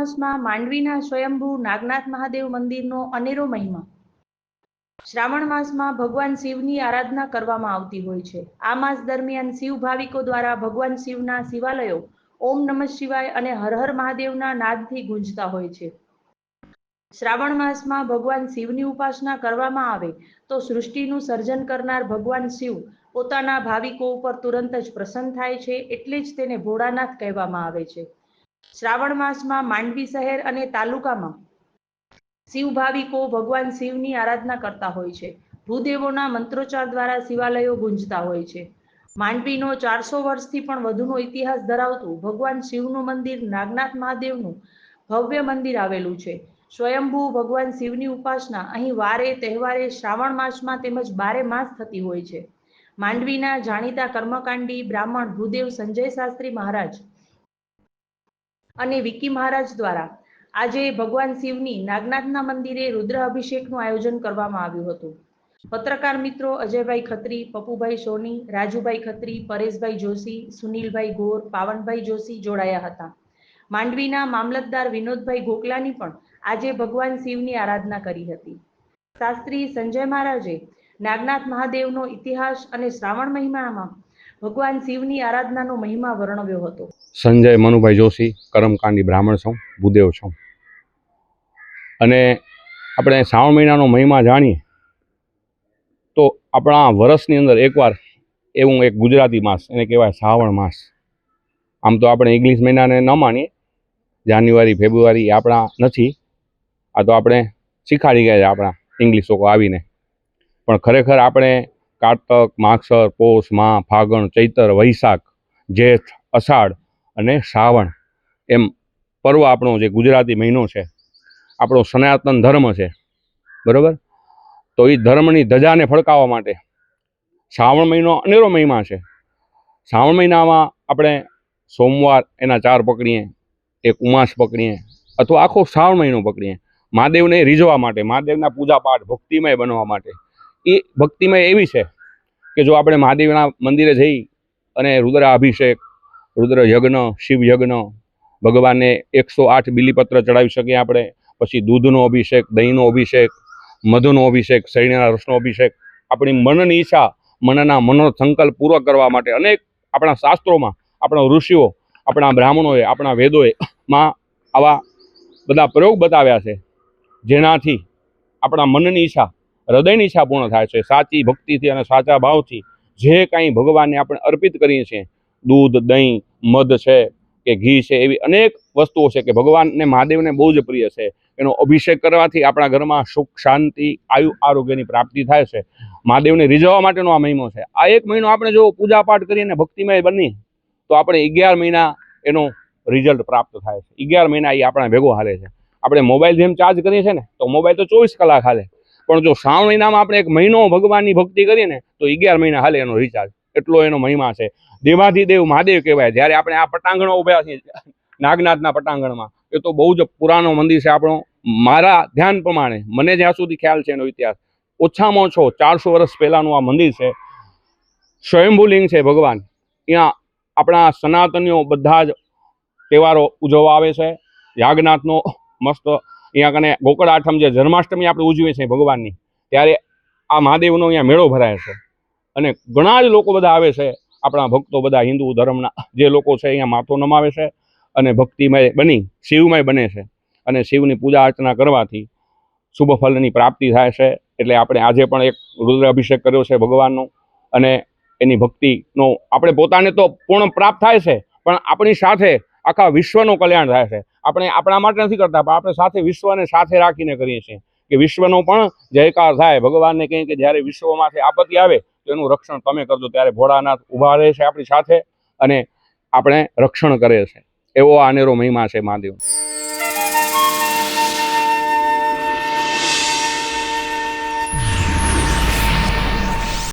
માસમાં માંડવીના સ્વયંભૂ નાગનાથ મહાદેવ મંદિરનો અનેરો મહિમા. શ્રાવણ માસમાં ભગવાન શિવની આરાધના કરવામાં આવતી હોય છે. આ માસ દરમિયાન શિવ ભાવિકો દ્વારા ભગવાન શિવના શિવાલયો ઓમ નમઃ શિવાય અને હર હર મહાદેવના નાદથી ગુંજતા હોય છે. શ્રાવણ માસમાં ભગવાન શિવની ઉપાસના કરવામાં આવે તો સૃષ્ટિનું સર્જન કરનાર ભગવાન શિવ પોતાના ભાવિકો ઉપર તુરંત જ પ્રસન્ન થાય છે એટલે જ તેને ભોળાનાથ કહેવામાં આવે છે. શ્રાવણ માસમાં માંડવી શહેર અને તાલુકામાં શિવ ભાવિકો ભગવાન શિવની આરાધના કરતા હોય છે. ભૂદેવોના મંત્રોચ્ચાર દ્વારા શિવાલયો ગુંજતા હોય છે. માંડવીનો ચારસો વર્ષથી પણ વધુનો ઇતિહાસ ધરાવતું ભગવાન શિવનું મંદિર નાગનાથ મહાદેવનું ભવ્ય મંદિર આવેલું છે. સ્વયંભૂ ભગવાન શિવની ઉપાસના અહીં વારે, તહેવારે, શ્રાવણ માસમાં તેમજ બારે માસ થતી હોય છે. માંડવીના જાણીતા કર્મકાંડી બ્રાહ્મણ ભૂદેવ સંજય શાસ્ત્રી મહારાજ અને વિકી મહારાજ દ્વારા આજે ભગવાન શિવની નાગનાથના મંદિરે રુદ્ર અભિષેકનું આયોજન કરવામાં આવ્યું હતું. પત્રકાર મિત્રો અજયભાઈ ખત્રી પપુભાઈ સોની, રાજુભાઈ ખત્રી, પરેશભાઈ જોશી, સુનિલભાઈ ગોર, પાવનભાઈ જોશી જોડાયા હતા. માંડવીના મામલતદાર વિનોદભાઈ ગોકલાની પણ આજે ભગવાન શિવની આરાધના કરી હતી. શાસ્ત્રી સંજય મહારાજે નાગનાથ મહાદેવનો ઇતિહાસ અને શ્રાવણ મહિનામાં ભગવાન શિવની આરાધનાનો મહિમા વર્ણવ્યો હતો. સંજય મનુભાઈ જોશી, કરમકાંડી બ્રાહ્મણ છું, ભૂદેવ છું. અને આપણે શ્રાવણ મહિનાનો મહિમા જાણીએ, તો આપણા વર્ષની અંદર એકવાર એવું એક ગુજરાતી માસ, એને કહેવાય શ્રાવણ માસ. આમ તો આપણે ઇંગ્લિશ મહિનાને ન માનીએ, જાન્યુઆરી, ફેબ્રુઆરી આપણા નથી, આ તો આપણે શીખાડી ગયા છે આપણા ઇંગ્લિશ લોકો આવીને પણ ખરેખર આપણે કારતક માગસર પોષ મા, ફાગણ, ચૈતર, વૈશાખ, જેઠ, અષાઢ અને શ્રાવણ એમ પર્વ આપણો જે ગુજરાતી મહિનો છે, આપણો સનાતન ધર્મ છે. બરાબર? તો એ ધર્મની ધજાને ફડકાવવા માટે શ્રાવણ મહિનો અનેરો મહિમા છે. શ્રાવણ મહિનામાં આપણે સોમવાર એના ચાર પકડીએ, એક ઉમાસ પકડીએ અથવા આખો શ્રાવણ મહિનો પકડીએ. મહાદેવને રીઝવા માટે, મહાદેવના પૂજા પાઠ ભક્તિમય બનવા માટે એ ભક્તિમય એવી છે કે જો આપણે મહાદેવના મંદિરે જઈ અને રુદ્ર અભિષેક રુદ્ર યજ્ઞ શિવ યજ્ઞ ભગવાનને એકસો આઠ બિલીપત્ર ચડાવી શકીએ આપણે, પછી દૂધનો અભિષેક, દહીંનો અભિષેક, મધુનો અભિષેક શરીરના રસનો અભિષેક, આપણી મનની ઈચ્છા, મનના મનનો સંકલ્પ પૂરો કરવા માટે અનેક આપણા શાસ્ત્રોમાં આપણા ઋષિઓ, આપણા બ્રાહ્મણોએ, આપણા વેદોએ માં આવા બધા પ્રયોગ બતાવ્યા છે, જેનાથી આપણા મનની ઈચ્છા હૃદયની ઈચ્છા પૂર્ણ થાય છે. સાચી ભક્તિથી અને સાચા ભાવથી જે કાંઈ ભગવાનને આપણે અર્પિત કરીએ છીએ, દૂધ, દહીં, મધ છે કે ઘી છે, એવી અનેક વસ્તુઓ છે કે ભગવાનને, મહાદેવને બહુ જ પ્રિય છે. એનો અભિષેક કરવાથી આપણા ઘરમાં સુખ, શાંતિ, આયુ, આરોગ્યની પ્રાપ્તિ થાય છે. મહાદેવને રીઝવવા માટેનો આ મહિનો છે. આ એક મહિનો આપણે જો પૂજા પાઠ કરીને ભક્તિમય બની, તો આપણે અગિયાર મહિના એનો રિઝલ્ટ પ્રાપ્ત થાય છે. અગિયાર મહિના એ આપણા ભેગો હાલે છે. આપણે મોબાઈલ જેમ ચાર્જ કરીએ છીએ ને, તો મોબાઈલ તો ચોવીસ કલાક હાલે. પણ જો શ્રાવણ મહિનામાં આપણે એક મહિનો ભગવાનની ભક્તિ કરીએ ને, તો અગિયાર મહિના હાલે એનો રિચાર્જ એટલો એનો મહિમા છે. દેવાધિદેવ મહાદેવ કહેવાય. જ્યારે આપણે આ પટાંગણો ઉભ્યા છીએ, નાગનાથના પટાંગણમાં, એ તો બહુ જ પુરાનો મંદિર છે આપણો. મારા ધ્યાન પ્રમાણે, મને જ્યાં સુધી ખ્યાલ છે એનો ઇતિહાસ, ઓછામાં ઓછો ચારસો વર્ષ પહેલાંનું આ મંદિર છે. સ્વયંભૂલિંગ છે ભગવાન. ત્યાં આપણા સનાતનીઓ બધા જ તહેવારો ઉજવવા આવે છે. યાગનાથનો મસ્ત અહીંયા કને ગોકળ આઠમ જે જન્માષ્ટમી આપણે ઉજવીએ છીએ ભગવાનની, ત્યારે આ મહાદેવનો અહીંયા મેળો ભરાય છે. અને ઘણા જ લોકો બધા આવે છે, આપણા ભક્તો બધા હિન્દુ ધર્મના જે લોકો છે અહીંયા માથો નમાવે છે અને ભક્તિમય બની, શિવમય બને છે. અને શિવની પૂજા અર્ચના કરવાથી શુભ ફલની પ્રાપ્તિ થાય છે, એટલે આપણે આજે પણ એક રુદ્ર અભિષેક કર્યો છે ભગવાનનો. અને એની ભક્તિનો આપણે પોતાને તો પૂર્ણ પ્રાપ્ત થાય છે, પણ આપણી સાથે આખા વિશ્વનું કલ્યાણ થાય છે. આપણે આપણા માટે નથી કરતા, પણ આપણે સાથે વિશ્વને સાથે રાખીને કરીએ છીએ કે વિશ્વનો પણ જયકાર થાય. ભગવાનને કહીએ કે જ્યારે વિશ્વમાંથી આપત્તિ આવે, તો એનું રક્ષણ તમે કરજો. ત્યારે ભોળાનાથ ઊભા રહે છે આપણી સાથે અને આપણે રક્ષણ કરે છે. એવો આ અનેરો મહિમા છે મહાદેવ